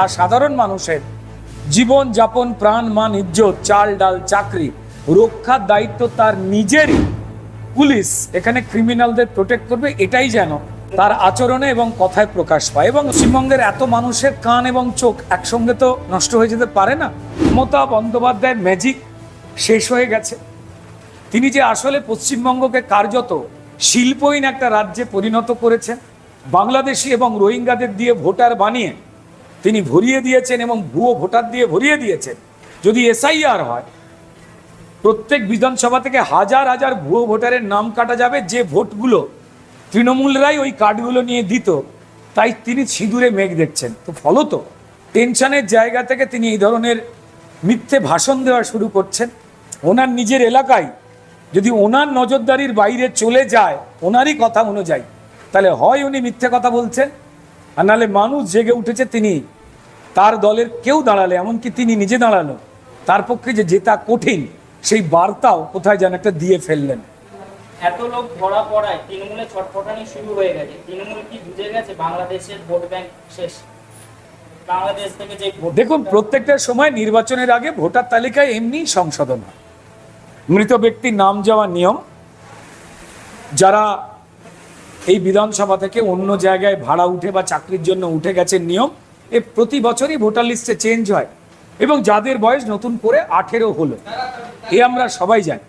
আর সাধারণ মানুষের জীবন যাপন, প্রাণ, মান, ইজ্জত, চাল ডাল, চাকরি, রক্ষার দায়িত্ব তার নিজেরই। পুলিশ এখানে ক্রিমিনালদের প্রোটেক্ট করবে, এটাই যেন তার আচরণে এবং কথায় প্রকাশ পায়। এবং পশ্চিমবঙ্গের এত মানুষের কান এবং চোখ একসঙ্গে তো নষ্ট হয়ে যেতে পারে না। মমতা বন্দ্যোপাধ্যায়ের ম্যাজিক শেষ হয়ে গেছে। তিনি যে আসলে পশ্চিমবঙ্গকে কার্যত শিল্পহীন একটা রাজ্যে পরিণত করেছেন, বাংলাদেশি এবং রোহিঙ্গাদের দিয়ে ভোটার বানিয়ে তিনি ভরিয়ে দিয়েছেন এবং ভুয়ো ভোটার দিয়ে ভরিয়ে দিয়েছেন। যদি এসআইআর হয়, প্রত্যেক বিধানসভা থেকে হাজার হাজার ভুয়ো ভোটারের নাম কাটা যাবে, যে ভোটগুলো তৃণমূলরাই ওই কার্ডগুলো নিয়ে দিত, তাই তিনি সিঁদুরে মেঘ দেখছেন। তো ফলত টেনশনের জায়গা থেকে তিনি এই ধরনের মিথ্যে ভাষণ দেওয়া শুরু করছেন। ওনার নিজের এলাকায় যদি ওনার নজরদারির বাইরে চলে যায়, ওনারই কথা অনুযায়ী, তাহলে হয় উনি মিথ্যে কথা বলছেন আর নাহলে মানুষ জেগে উঠেছে তিনি। তার দলের কেউ দাঁড়ালে এমনকি তিনি নিজে দাঁড়াল তার পক্ষে যে জেতা কঠিন সেই বার্তাও কোথায় যেন একটা দিয়ে ফেললেন। এত লোক ধরা পড়ায় তৃণমূলে ছটফটানি শুরু হয়ে গেছে। তৃণমূল কি বুঝে গেছে বাংলাদেশের ভোট ব্যাংক শেষ? বাংলাদেশ থেকে যে দেখুন প্রত্যেকটা সময় নির্বাচনের আগে ভোটার তালিকায় এমনি সংশোধন হয়। মৃত ব্যক্তির নাম যাওয়া নিয়ম যারা এই বিধানসভা থেকে অন্য জায়গায় ভাড়া উঠে বা চাকরির জন্য উঠে গেছে নিয়ম, এ প্রতি বছরই ভোটার লিস্টে চেঞ্জ হয় এবং যাদের বয়স নতুন করে আঠেরো হলো, এ আমরা সবাই জানি।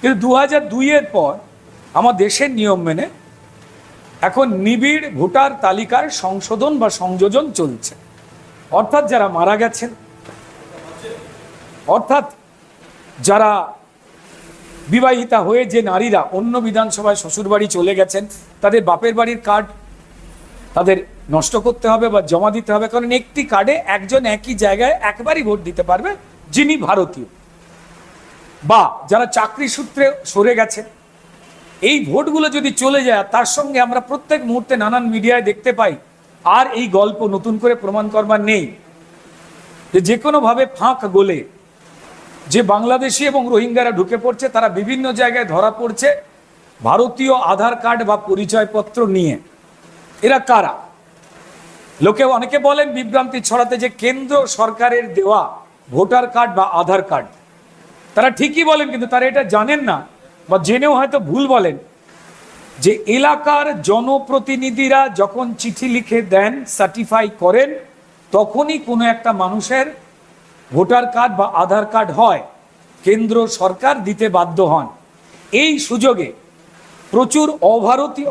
কিন্তু দু হাজার দুইয়ের পর আমার দেশের নিয়ম মেনে এখন নিবিড় ভোটার তালিকার সংশোধন বা সংযোজন চলছে। অর্থাৎ যারা মারা গেছেন, অর্থাৎ যারা বিবাহিতা হয়ে যে নারীরা অন্য বিধানসভায় শ্বশুরবাড়ি চলে গেছেন, তাদের বাপের বাড়ির কার্ড তাদের নষ্ট করতে হবে বা জমা দিতে হবে, কারণ একটি কার্ডে একজন একই জায়গায় একবারই ভোট দিতে পারবে যিনি ভারতীয়। বা যারা চাকরি সূত্রে সরে গেছেন, এই ভোটগুলো যদি চলে যায়, তার সঙ্গে আমরা প্রত্যেক মুহূর্তে নানান মিডিয়ায় দেখতে পাই, আর এই গল্প নতুন করে প্রমাণ করবার নেই, যে যে কোনোভাবে ফাঁক গোলে যে বাংলাদেশি এবং রোহিঙ্গারা ঢুকে পড়ছে, তারা বিভিন্ন জায়গায় ধরা পড়ছে ভারতীয় আধার কার্ড বা পরিচয়পত্র নিয়ে। এরা কারা? লোকে অনেকে বলেন বিভ্রান্তি ছড়াতে যে কেন্দ্র সরকারের দেওয়া ভোটার কার্ড বা আধার কার্ড। তারা ঠিকই বলেন, কিন্তু তারা এটা জানেন না বা জেনেও হয়তো ভুল বলেন যে এলাকার জনপ্রতিনিধিরা যখন চিঠি লিখে দেন সার্টিফাই করেন, তখনই কোনো একটা মানুষের ভোটার কার্ড বা আধার কার্ড হয়, কেন্দ্র সরকার দিতে বাধ্য হন। এই সুযোগে প্রচুর অভারতীয়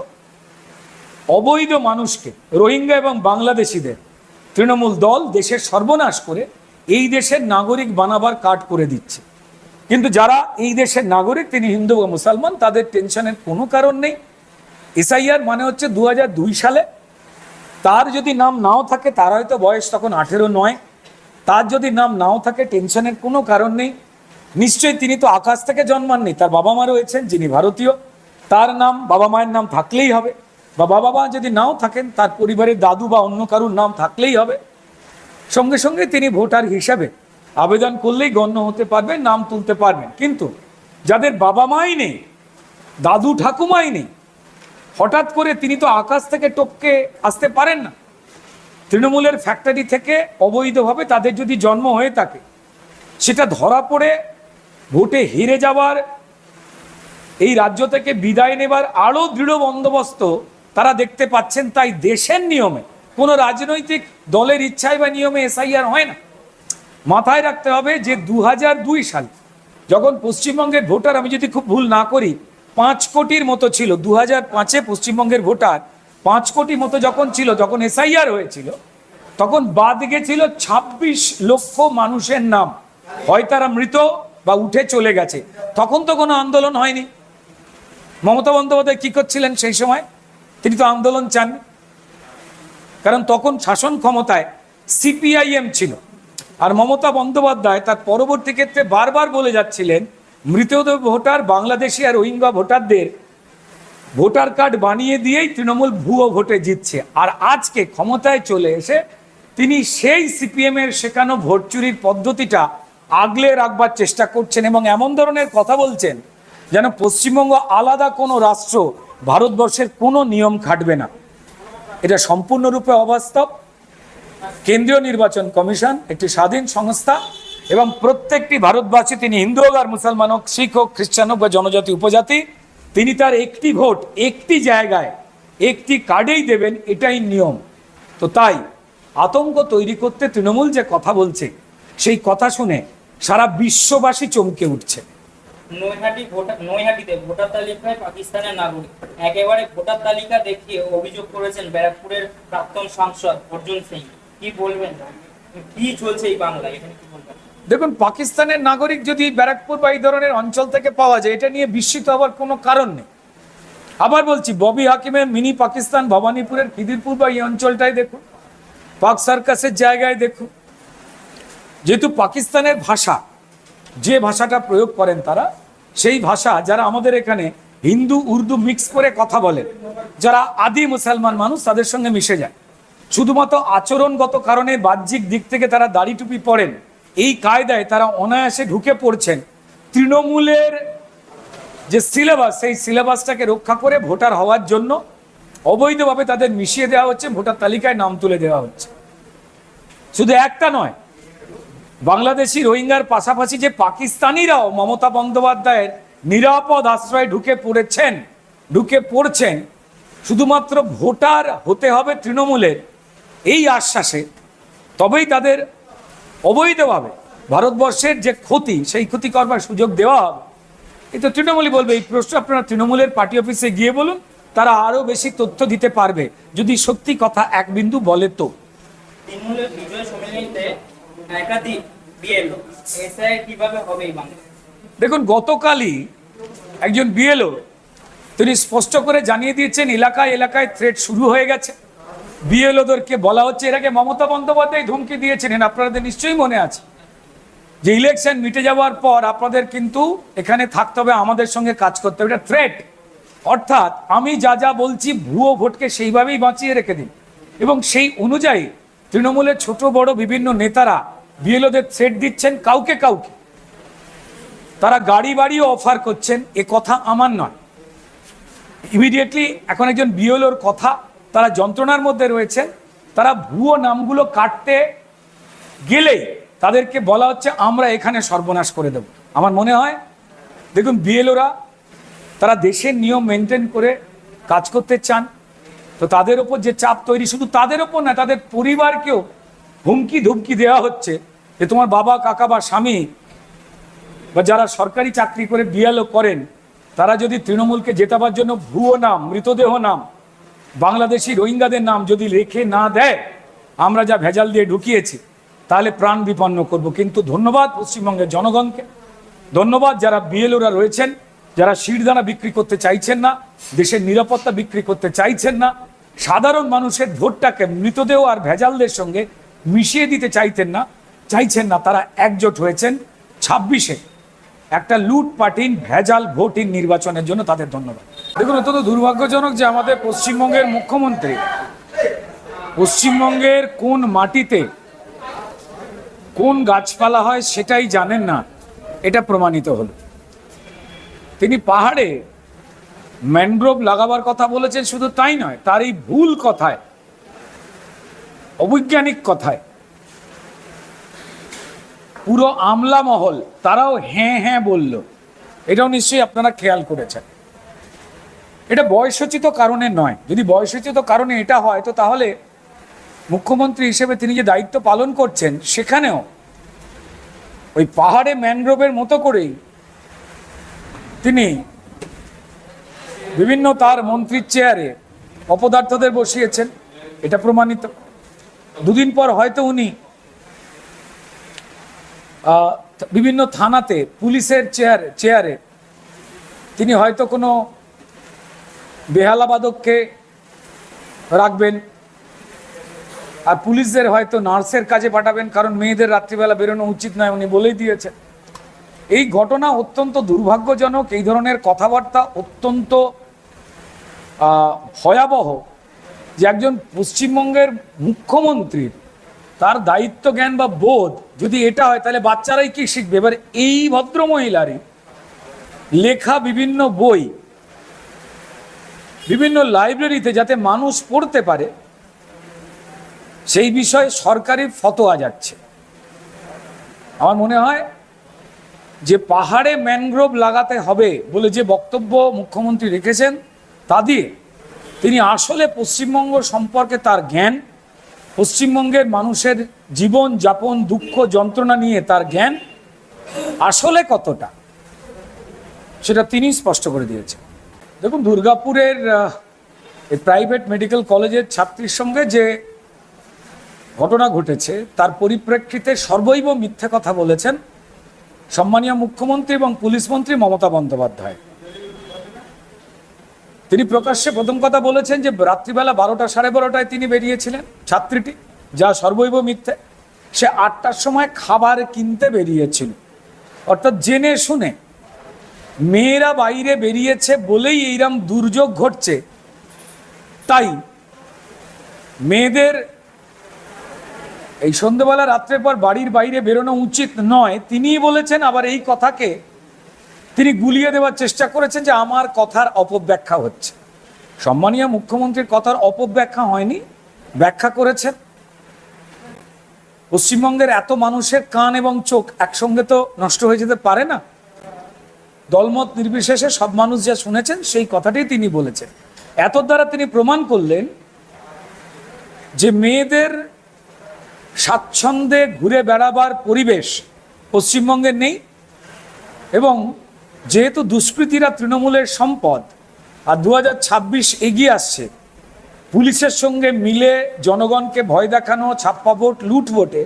অবৈধ মানুষকে, রোহিঙ্গা এবং বাংলাদেশিদের তৃণমূল দল দেশের সর্বনাশ করে এই দেশের নাগরিক বানাবার কার্ড করে দিচ্ছে। কিন্তু যারা এই দেশের নাগরিক, তিনি হিন্দু বা মুসলমান, তাদের টেনশনের কোনো কারণ নেই। এসআইআর মানে হচ্ছে দু হাজার দুই সালে, তার যদি নাম নাও থাকে, তার হয়তো বয়স তখন আঠেরো নয়। তার যদি নাম নাও থাকে, টেনশনের কোনো কারণ নেই। নিশ্চয়ই তিনি তো আকাশ থেকে জন্মাননি। তার বাবা মা রয়েছেন, যিনি ভারতীয়। তার নাম, বাবা মায়ের নাম থাকলেই হবে। বা বাবা মা যদি নাও থাকেন, তার পরিবারের দাদু বা অন্য কারুর নাম থাকলেই হবে। সঙ্গে সঙ্গে তিনি ভোটার হিসাবে আবেদন করলেই গণ্য হতে পারবেন নাম তুলতে পারবেন। কিন্তু যাদের বাবা মাই নেই, দাদু ঠাকুমাই নেই, হঠাৎ করে তিনি তো আকাশ থেকে টপকে আসতে পারেন না। তৃণমূলের ফ্যাক্টরি থেকে অবৈধভাবে তাদের যদি জন্ম হয়ে থাকে, সেটা ধরা পড়ে, ভোটে হেরে যাওয়ার, এই রাজ্য থেকে বিদায় নেবার আরও দৃঢ় বন্দোবস্ত তারা দেখতে পাচ্ছেন, তাই দেশের নিয়মে, কোনো রাজনৈতিক দলের ইচ্ছায় বা নিয়মে এসআইআর হয় না। মাথায় রাখতে হবে যে দু দুই সাল যখন পশ্চিমবঙ্গের ভোটার, আমি যদি খুব ভুল না করি, পাঁচ কোটির মতো ছিল দু হাজার পাঁচে পশ্চিমবঙ্গের ভোটার পাঁচ কোটি মতো যখন ছিল, যখন এসআইআর হয়েছিল, তখন বাদ গেছিল ২৬ লক্ষ মানুষের নাম। হয় তারা মৃত বা উঠে চলে গেছে। তখন তো কোনো আন্দোলন হয়নি। মমতা বন্দ্যোপাধ্যায় কী করছিলেন সেই সময়? তিনি তো আন্দোলন চান। কারণ তখন শাসন ক্ষমতায় সিপিআইএম ছিল। আর মমতা বন্দ্যোপাধ্যায় তার পরবর্তী ক্ষেত্রে বারবার বলে যাচ্ছিলেন, মৃতদেহ ভোটার, বাংলাদেশি আর রোহিঙ্গা ভোটারদের ভোটার কার্ড বানিয়ে দিয়েই তৃণমূল ভুয়ো ভোটে জিতছে। আর আজকে ক্ষমতায় চলে এসে তিনি সেই সিপিএমের শেখানো ভোট চুরির পদ্ধতিটা আগলে রাখবার চেষ্টা করছেন এবং এমন ধরনের কথা বলছেন যেন পশ্চিমবঙ্গ আলাদা কোনো রাষ্ট্র ভারতবর্ষের কোনো নিয়ম খাটবে না। এটা সম্পূর্ণরূপে অবাস্তব। কেন্দ্রীয় নির্বাচন কমিশন একটি স্বাধীন সংস্থা এবং প্রত্যেকটি ভারতবাসী, তিনি হিন্দু হোক আর মুসলমান হোক, শিখ হোক, খ্রিস্টান হোক বা জনজাতি, উপজাতি তিনি তার একটি ভোট একটি জায়গায়, একটি কার্ডেই দেবেন, এটাই নিয়ম। তো তাই আতঙ্ক তৈরি করতে তৃণমূল যে কথা বলছে, সেই কথা শুনে সারা বিশ্ববাসী চমকে উঠছে। নৈহাটি ভোটার নৈহাটিতে ভোটার তালিকায় পাকিস্তানের নাগরিক। একেবারে ভোটার তালিকা দেখিয়ে অভিযোগ করেছেন ব্যারাকপুরের প্রাক্তন সাংসদ অর্জুন সিং। কি বলবেন? কি চলছে এই বাংলায়? এখানে কি বলবেন? দেখুন, পাকিস্তানের নাগরিক যদি ব্যারাকপুর বা এই ধরনের অঞ্চল থেকে পাওয়া যায়, এটা নিয়ে বিস্মিত হওয়ার কোনো কারণ নেই। আবার বলছি, ববি হাকিমের মিনি পাকিস্তান, ভবানীপুরের খিদিরপুর বা এই অঞ্চলটাই দেখুন, পাক সার্কাসের জায়গায় দেখুন। যেহেতু পাকিস্তানের ভাষা, যে ভাষাটা প্রয়োগ করেন তারা, সেই ভাষা, যারা আমাদের এখানে হিন্দু, উর্দু মিক্স করে কথা বলেন যারা আদি মুসলমান মানুষ, তাদের সঙ্গে মিশে যায়। শুধুমাত্র আচরণগত কারণে বাহ্যিক দিক থেকে তারা দাড়ি টুপি পড়েন এই কায়দায় তারা অনায়াসে ঢুকে পড়ছেন। তৃণমূলের যে সিলেবাস, সেই সিলেবাসটাকে রক্ষা করে ভোটার হওয়ার জন্য অবৈধভাবে তাদের মিশিয়ে দেওয়া হচ্ছে, ভোটার তালিকায় নাম তুলে দেওয়া হচ্ছে। শুধু একটা নয়, বাংলাদেশি রোহিঙ্গার পাশাপাশি যে পাকিস্তানিরাও মমতা বন্দ্যোপাধ্যায়ের নিরাপদ আশ্রয়ে ঢুকে পড়েছেন, ঢুকে পড়ছেন, শুধুমাত্র ভোটার হতে হবে তৃণমূলের, এই আশ্বাসে, তবেই তাদের অবৈধভাবে ভারতবর্ষের যে ক্ষতি সেই ক্ষতি করবার সুযোগ দেওয়া হবে। এই তো তৃণমূলই বলবে এই প্রশ্ন আপনারা তৃণমূলের পার্টি অফিসে গিয়ে বলুন তারা আরও বেশি তথ্য দিতে পারবে। যদি সত্যি কথা এক বিন্দু বলে তো। দেখুন গতকালই একজন বিএলও তিনি স্পষ্ট করে জানিয়ে দিয়েছেন এলাকায় এলাকায় থ্রেট শুরু হয়ে গেছে। বিএলওদেরকে বলা হচ্ছে, এর মমতা বন্দ্যোপাধ্যায় ধমকি দিয়েছিলেন, আপনাদের নিশ্চয়ই মনে আছে। যে ইলেকশন মিটে যাওয়ার পর আপনাদের কিন্তু এখানে থাকতে হবে, আমাদের সঙ্গে কাজ করতে হবে। এটা থ্রেট অর্থাৎ আমি যা যা বলছি, ভুয়ো ভোটকে সেইভাবেই বাঁচিয়ে রেখে দিন। এবং সেই অনুযায়ী তৃণমূলের ছোট, বড় বিভিন্ন নেতারা বিএলওদের থ্রেট দিচ্ছেন কাউকে কাউকে। তারা গাড়ি বাড়িও অফার করছেন, এ কথা আমার নয়। ইমিডিয়েটলি এখন একজন বিএলওর কথা তারা যন্ত্রণার মধ্যে রয়েছে। তারা ভুয়ো নামগুলো কাটতে গেলেই তাদেরকে বলা হচ্ছে, আমরা এখানে সর্বনাশ করে দেব। আমার মনে হয়, দেখুন বিএলওরা তারা দেশের নিয়ম মেনটেন করে কাজ করতে চান। তো তাদের ওপর যে চাপ তৈরি, শুধু তাদের ওপর না, তাদের পরিবারকেও হুমকি ধুমকি দেওয়া হচ্ছে যে তোমার বাবা, কাকা বা স্বামী বা যারা সরকারি চাকরি করে বিয়ালও করেন, তারা যদি তৃণমূলকে জেতাবার জন্য ভুয়ো নাম, মৃতদেহ নাম বাংলাদেশি রোহিঙ্গাদের নাম যদি রেখে না দেয়, আমরা যা ভেজাল দিয়ে ঢুকিয়েছি, তাহলে প্রাণ বিপন্ন করব। কিন্তু ধন্যবাদ পশ্চিমবঙ্গের জনগণকে। ধন্যবাদ যারা বিএলওরা রয়েছেন, যারা শিরদানা বিক্রি করতে চাইছেন না, দেশের নিরাপত্তা বিক্রি করতে চাইছেন না, সাধারণ মানুষের ভোটটাকে মৃতদেহ আর ভেজালদের সঙ্গে মিশিয়ে দিতে চাইতেন না, চাইছেন না, তারা একজোট হয়েছেন ছাব্বিশে। একটা লুটপাটিন, ভেজাল ভোটিন নির্বাচনের জন্য তাদের ধন্যবাদ। দেখুন অত্যন্ত দুর্ভাগ্যজনক যে আমাদের পশ্চিমবঙ্গের মুখ্যমন্ত্রী পশ্চিমবঙ্গের কোন মাটিতে কোন গাছপালা হয় সেটাই জানেন না। এটা প্রমাণিত হলো। তিনি পাহাড়ে ম্যানগ্রোভ লাগাবার কথা বলেছেন, শুধু তাই নয় তার এই ভুল কথায়, অবৈজ্ঞানিক কথায়। পুরো আমলা মহল, তারাও হ্যাঁ হ্যাঁ বলল। এটাও নিশ্চয়ই আপনারা খেয়াল করেছেন। এটা বয়সোচিত কারণে নয়। যদি বয়সোচিত কারণে এটা হয়, তো তাহলে মুখ্যমন্ত্রী হিসেবে তিনি যে দায়িত্ব পালন করছেন, সেখানেও ওই পাহাড়ে ম্যানগ্রোভের মতো করেই তিনি বিভিন্ন তার মন্ত্রীর চেয়ারে অপদার্থদের বসিয়েছেন। এটা প্রমাণিত। দুদিন পর হয়তো উনি বিভিন্ন থানাতে পুলিশের চেয়ার, চেয়ারে তিনি হয়তো কোনো বেহালাবাদককে রাখবেন। আর পুলিশদের হয়তো নার্সের কাজে পাঠাবেন, কারণ মেয়েদের রাত্রিবেলা বেরোনো উচিত নয়, উনি বলেই দিয়েছেন। এই ঘটনা অত্যন্ত দুর্ভাগ্যজনক, এই ধরনের কথাবার্তা অত্যন্ত ভয়াবহ যে একজন পশ্চিমবঙ্গের মুখ্যমন্ত্রীর তার দায়িত্ব জ্ঞান বা বোধ যদি এটা হয়, তাহলে বাচ্চারাই কি শিখবে? এবার এই ভদ্র মহিলারই লেখা বিভিন্ন বই বিভিন্ন লাইব্রেরিতে যাতে মানুষ পড়তে পারে, সেই বিষয়ে সরকারি ফতোয়া যাচ্ছে। আমার মনে হয় যে পাহাড়ে ম্যানগ্রোভ লাগাতে হবে বলে যে বক্তব্য মুখ্যমন্ত্রী রেখেছেন, তা দিয়ে তিনি আসলে পশ্চিমবঙ্গ সম্পর্কে তার জ্ঞান, পশ্চিমবঙ্গের মানুষের জীবন যাপন, দুঃখ, যন্ত্রণা নিয়ে তার জ্ঞান আসলে কতটা, সেটা তিনি স্পষ্ট করে দিয়েছেন। দেখুন, দুর্গাপুরের প্রাইভেট মেডিকেল কলেজের ছাত্রীর সঙ্গে যে ঘটনা ঘটেছে, তার পরিপ্রেক্ষিতে সর্বৈব মিথ্যে কথা বলেছেন সম্মানীয় মুখ্যমন্ত্রী এবং পুলিশ মন্ত্রী মমতা বন্দ্যোপাধ্যায়। তিনি প্রকাশ্যে প্রথম কথা বলেছেন যে, রাত্রিবেলা বারোটা সাড়ে বারোটায় তিনি বেরিয়েছিলেন, ছাত্রীটি, যা সর্বৈব মিথ্যে। সে আটটার সময় খাবার কিনতে বেরিয়েছিল। অর্থাৎ জেনে শুনে মেয়েরা বাইরে বেরিয়েছে বলেই এইরকম দুর্যোগ ঘটছে। তাই মেয়েদের এই সন্ধ্যেবেলা রাত্রের পর বাড়ির বাইরে বেরোনো উচিত নয়। তিনিই বলেছেন, আবার এই কথাকে তিনি গুলিয়ে দেওয়ার চেষ্টা করেছেন যে আমার কথার অপব্যাখ্যা হচ্ছে। সম্মানীয় মুখ্যমন্ত্রীর কথার অপব্যাখ্যা হয়নি, ব্যাখ্যা করেছেন। পশ্চিমবঙ্গের এত মানুষের কান এবং চোখ একসঙ্গে তো নষ্ট হয়ে যেতে পারে না। দলমত নির্বিশেষে সব মানুষ যা শুনেছেন, সেই কথাটাই তিনি বলেছেন। এত দ্বারা তিনি প্রমাণ করলেন যে মেয়েদের স্বাচ্ছন্দ্যে ঘুরে বেড়াবার পরিবেশ পশ্চিমবঙ্গের নেই এবং যেহেতু দুষ্কৃতীরা তৃণমূলের সম্পদ, আর দু হাজার ছাব্বিশ এগিয়ে আসছে, পুলিশের সঙ্গে মিলে জনগণকে ভয় দেখানো, ছাপ্পা ভোট, লুট ভোটে,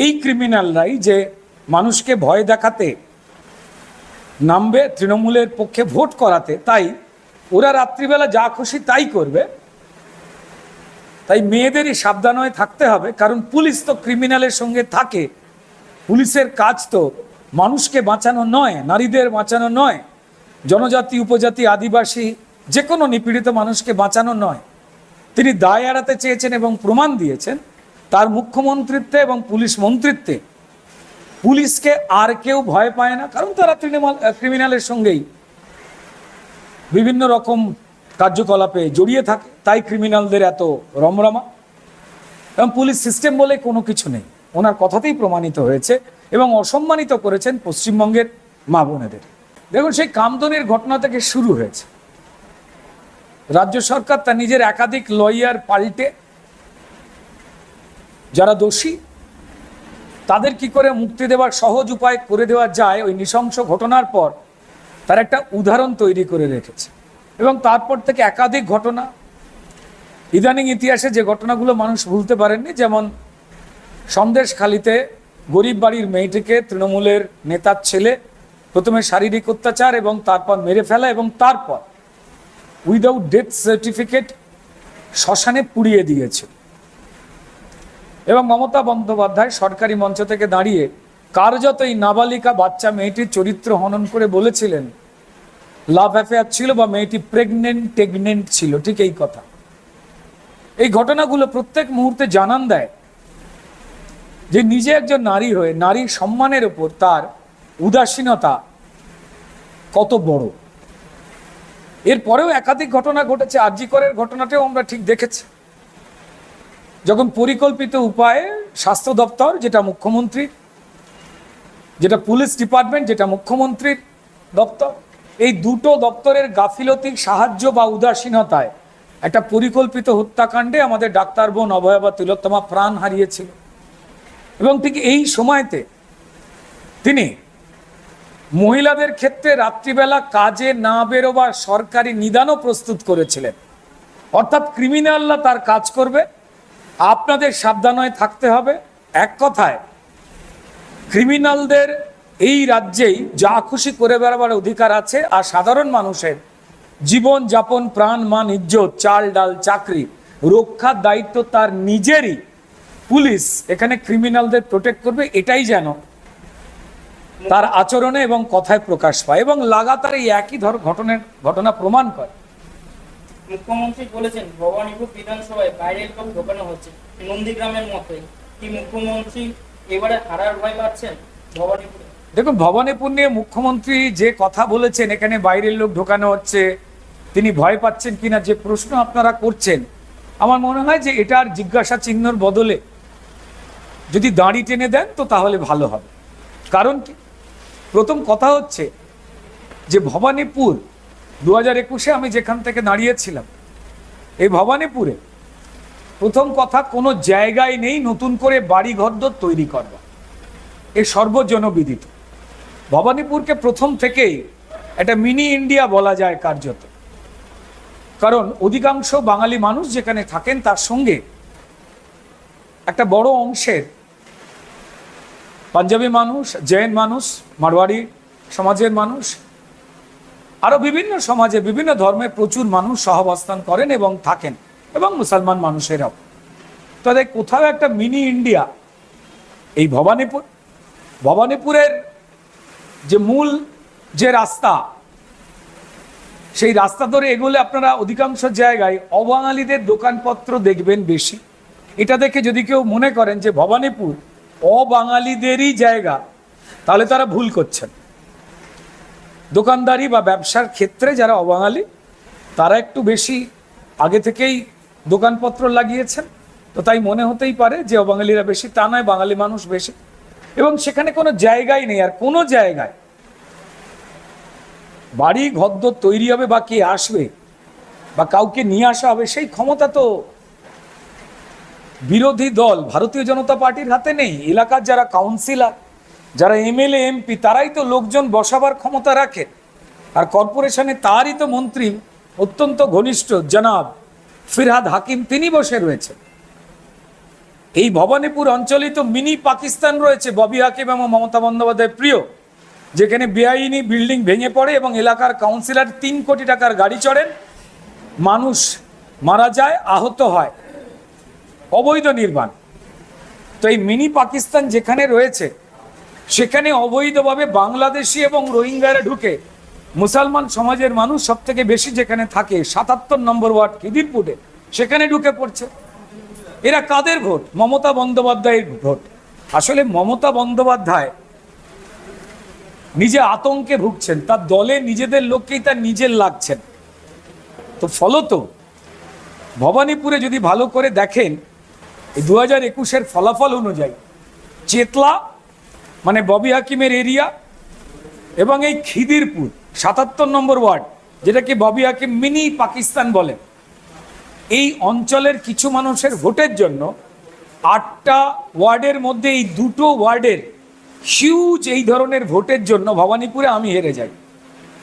এই ক্রিমিনালরাই যে মানুষকে ভয় দেখাতে নামবে, তৃণমূলের পক্ষে ভোট করাতে। তাই ওরা রাত্রিবেলা যা খুশি তাই করবে। তাই মেয়েদেরই সাবধান হয়ে থাকতে হবে, কারণ পুলিশ তো ক্রিমিনালের সঙ্গে থাকে। পুলিশের কাজ তো মানুষকে বাঁচানো নয়, নারীদের বাঁচানো নয়। জনজাতি, উপজাতি, আদিবাসী যে কোনো নিপীড়িত মানুষকে বাঁচানো নয়। তিনি দায় এড়াতে চেয়েছেন এবং প্রমাণ দিয়েছেন। তার মুখ্যমন্ত্রিত্বে এবং পুলিশ মন্ত্রিত্বে পুলিশকে আর কেউ ভয় পায় না, কারণ তারা তৃণমূল ক্রিমিনালের সঙ্গেই। বিভিন্ন রকম কার্যকলাপে জড়িয়ে থাকে, তাই ক্রিমিনালদের এত রমরমা। এবং পুলিশ সিস্টেম বলে কোনো কিছু নেই। ওনার কথাতেই প্রমাণিত হয়েছে এবং অসম্মানিত করেছেন পশ্চিমবঙ্গের মা বোনেদের। দেখুন, সেই কামদনির ঘটনা থেকে শুরু হয়েছে। রাজ্য সরকার তার নিজের একাধিক লয়ার পাল্টে, যারা দোষী তাদের কি করে মুক্তি দেওয়ার সহজ উপায় করে দেওয়া যায় ওই নৃশংস ঘটনার পর? তার একটা উদাহরণ তৈরি করে রেখেছে। এবং তারপর থেকে একাধিক ঘটনা। ইদানিং ইতিহাসে যে ঘটনাগুলো মানুষ ভুলতে পারেননি, যেমন সন্দেশখালিতে গরিব বাড়ির মেয়েটিকে তৃণমূলের নেতার ছেলে প্রথমে শারীরিক অত্যাচার এবং তারপর মেরে ফেলা এবং তারপর উইদাউট ডেথ সার্টিফিকেট শ্মশানে পুড়িয়ে দিয়েছে এবং মমতা বন্দ্যোপাধ্যায় সরকারি মঞ্চ থেকে দাঁড়িয়ে কার্যত এই নাবালিকা বাচ্চা মেয়েটির চরিত্র হনন করে বলেছিলেন লাভ অ্যাফেয়ার ছিল বা মেয়েটি প্রেগনেন্ট টেগনেন্ট ছিল। ঠিক এই কথা। এই ঘটনাগুলো প্রত্যেক মুহূর্তে জানান দেয় যে নিজে একজন নারী হয়ে নারীর সম্মানের ওপর তার উদাসীনতা কত বড়। এরপরেও একাধিক ঘটনা ঘটেছে আরজিকরের ঘটনাটাও আমরা ঠিক দেখেছি। যখন পরিকল্পিত উপায়ে স্বাস্থ্য দপ্তর, যেটা মুখ্যমন্ত্রী, যেটা পুলিশ ডিপার্টমেন্ট, যেটা মুখ্যমন্ত্রীর দপ্তর, এই দুটো দপ্তরের গাফিলতির সাহায্য বা উদাসীনতায় একটা পরিকল্পিত হত্যাকাণ্ডে আমাদের ডাক্তার বোন অভয়বা তিলোত্তমা প্রাণ হারিয়েছিল। এবং ঠিক এই সময়তে তিনি মহিলাদের ক্ষেত্রে রাত্রিবেলা কাজে না বেরোবার সরকারি নিদানও প্রস্তুত করেছিলেন। অর্থাৎ ক্রিমিনালরা তার কাজ করবে আপনাদের সাবধান হয়ে থাকতে হবে। এক কথায় ক্রিমিনালদের এই রাজ্যেই যা খুশি করে বেড়াবার অধিকার আছে আর সাধারণ মানুষের জীবন যাপন, প্রাণ, মান, ইজ্জত, চাল ডাল, চাকরি, রক্ষার দায়িত্ব তার নিজেরই। পুলিশ এখানে ক্রিমিনালদের প্রোটেক্ট করবে, এটাই যেন তার আচরণে এবং কথায় প্রকাশ পায় এবং লাগাতার এই একই ধর ঘটনের ঘটনা প্রমাণ করে। মুখ্যমন্ত্রী বলেছেন, ভবানীপুর বিধানসভায় বাইরের লোক ঢোকানো হচ্ছে। নন্দীগ্রামের মতোই। কি মুখ্যমন্ত্রী এবারে হারার ভয় পাচ্ছেন ভবানীপুরে? দেখুন, ভবানীপুর নিয়ে মুখ্যমন্ত্রী যে কথা বলেছেন, এখানে বাইরের লোক ঢোকানো হচ্ছে, তিনি ভয় পাচ্ছেন কিনা, যে প্রশ্ন আপনারা করছেন, আমার মনে হয় যে এটার জিজ্ঞাসা চিহ্নর বদলে। যদি দাঁড়ি টেনে দেন, তো তাহলে ভালো হবে। কারণ কি? প্রথম কথা হচ্ছে যে ভবানীপুর দু হাজার একুশে আমি যেখান থেকে দাঁড়িয়েছিলাম, এই ভবানীপুরে, প্রথম কথা কোনো জায়গায় নেই নতুন করে বাড়ি ঘরদোর তৈরি করবা এ সর্বজনবিদিত। ভবানীপুরকে প্রথম থেকেই একটা মিনি ইন্ডিয়া বলা যায় কার্যত। কারণ অধিকাংশ বাঙালি মানুষ যেখানে থাকেন তার সঙ্গে একটা বড় অংশের পাঞ্জাবি মানুষ, জৈন মানুষ, মারওয়াড়ি সমাজের মানুষ আরও বিভিন্ন সমাজে বিভিন্ন ধর্মে প্রচুর মানুষ সহাবস্থান করেন এবং থাকেন এবং মুসলমান মানুষেরাও। তাদের কোথাও একটা মিনি ইন্ডিয়া, এই ভবানীপুর, ভবানীপুরের যে মূল যে রাস্তা, সেই রাস্তা ধরে এগোলে আপনারা অধিকাংশ জায়গায় অবাঙালিদের দোকানপত্র দেখবেন বেশি। এটা দেখে যদি কেউ মনে করেন যে ভবানীপুর অবাঙালিদেরই জায়গা, তাহলে তারা ভুল করছেন। দোকানদারি বা ব্যবসার ক্ষেত্রে যারা অবাঙালি, তারা একটু বেশি আগে থেকেই দোকানপত্র লাগিয়েছেন। তো তাই মনে হতেই পারে যে অবাঙালিরা বেশি, তা নয়, বাঙালি মানুষ বেশি। এবং সেখানে কোনো জায়গাই নেই, আর কোনো জায়গায় বাড়ি, ঘরদোর তৈরি হবে বা কে আসবে বা কাউকে নিয়ে আসা হবে, সেই ক্ষমতা তো বিরোধী দল, ভারতীয় জনতা পার্টির হাতে নেই। এলাকার যারা কাউন্সিলর যারা এমএলএ, এমপি, তারাই তো লোকজন বসাবার ক্ষমতা রাখে। আর কর্পোরেশনে তারই তো মন্ত্রী অত্যন্ত ঘনিষ্ঠ, জনাব ফিরহাদ হাকিম, তিনি বসে রয়েছেন। এই ভবানীপুর অঞ্চলেই তো মিনি পাকিস্তান রয়েছে, ববি হাকিম এবং মমতা বন্দ্যোপাধ্যায় প্রিয়, যেখানে বেআইনি বিল্ডিং ভেঙে পড়ে এবং এলাকার কাউন্সিলর তিন কোটি টাকার গাড়ি চড়েন। মানুষ মারা যায়, আহত হয়। অবৈধ নির্মাণ। তো এই মিনি পাকিস্তান যেখানে রয়েছে সেখানে অবৈধভাবে বাংলাদেশি এবং রোহিঙ্গারা ঢুকে মুসলমান সমাজের মানুষ সব থেকে বেশি যেখানে থাকে, সাতাত্তর নম্বর ওয়ার্ড খিদিরপুরে সেখানে ঢুকে পড়ছে। এরা কাদের ভোট? মমতা বন্দ্যোপাধ্যায়ের ভোট। আসলে মমতা বন্দ্যোপাধ্যায় নিজে আতঙ্কে ভুগছেন, তার দলে নিজেদের লোককেই তার নিজের লাগছেন। তো ফলত ভবানীপুরে যদি ভালো করে দেখেন দু হাজার একুশের ফলাফল অনুযায়ী, চেতলা মানে ববি হাকিমের এরিয়া এবং এই খিদিরপুর, সাতাত্তর নম্বর ওয়ার্ড, যেটাকে ববি হাকিম মিনি পাকিস্তান বলেন। এই অঞ্চলের কিছু মানুষের ভোটের জন্য আটটা ওয়ার্ডের মধ্যে এই দুটো ওয়ার্ডের হিউজ এই ধরনের ভোটের জন্য ভবানীপুরে আমি হেরে যাই।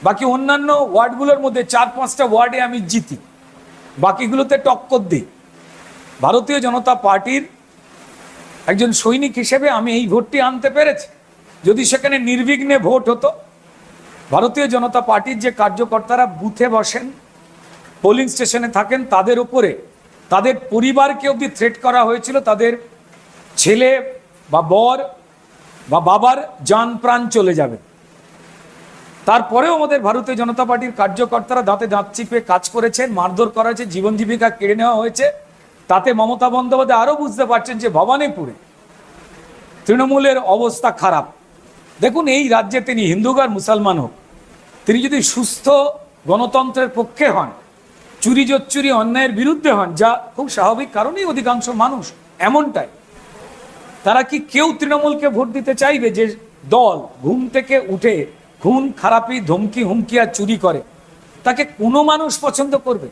বাকি অন্যান্য ওয়ার্ডগুলোর মধ্যে চার, পাঁচটা ওয়ার্ডে আমি জিতি। বাকিগুলোতে টক্কর দিই। ভারতীয় জনতা পার্টির একজন সৈনিক হিসেবে আমি এই ভোটটি আনতে পেরেছি। যদি সেখানে নির্বিঘ্নে ভোট হতো, ভারতীয় জনতা পার্টির যে কার্যকর্তারা বুথে বসেন পোলিং স্টেশনে থাকেন, তাদের উপরে তাদের পরিবারকে অবধি থ্রেট করা হয়েছিল, তাদের ছেলে বা বর বা বাবার যান প্রাণ চলে যাবে। তারপরেও আমাদের ভারতীয় জনতা পার্টির কার্যকর্তারা দাঁতে দাঁত চিপে কাজ করেছেন, মারধর করা হয়েছে, জীবন জীবিকা কেড়ে নেওয়া হয়েছে। তাতে মমতা বন্দ্যোপাধ্যায় আরও বুঝতে পারছেন যে ভবানীপুরে তৃণমূলের অবস্থা খারাপ। দেখুন, এই রাজ্যে তিনি হিন্দু আর মুসলমান হোক, তিনি যদি সুস্থ গণতন্ত্রের পক্ষে হন, চুরি জচ্চুরি অন্যায়ের বিরুদ্ধে হন, যা খুব স্বাভাবিক কারণেই অধিকাংশ মানুষ এমনটাই, তারা কি কেউ তৃণমূলকে ভোট দিতে চাইবে যে দল ঘুম থেকে উঠে খুন, খারাপি, ধমকি, হুমকি আর চুরি করে? তাকে কোনো মানুষ পছন্দ করবে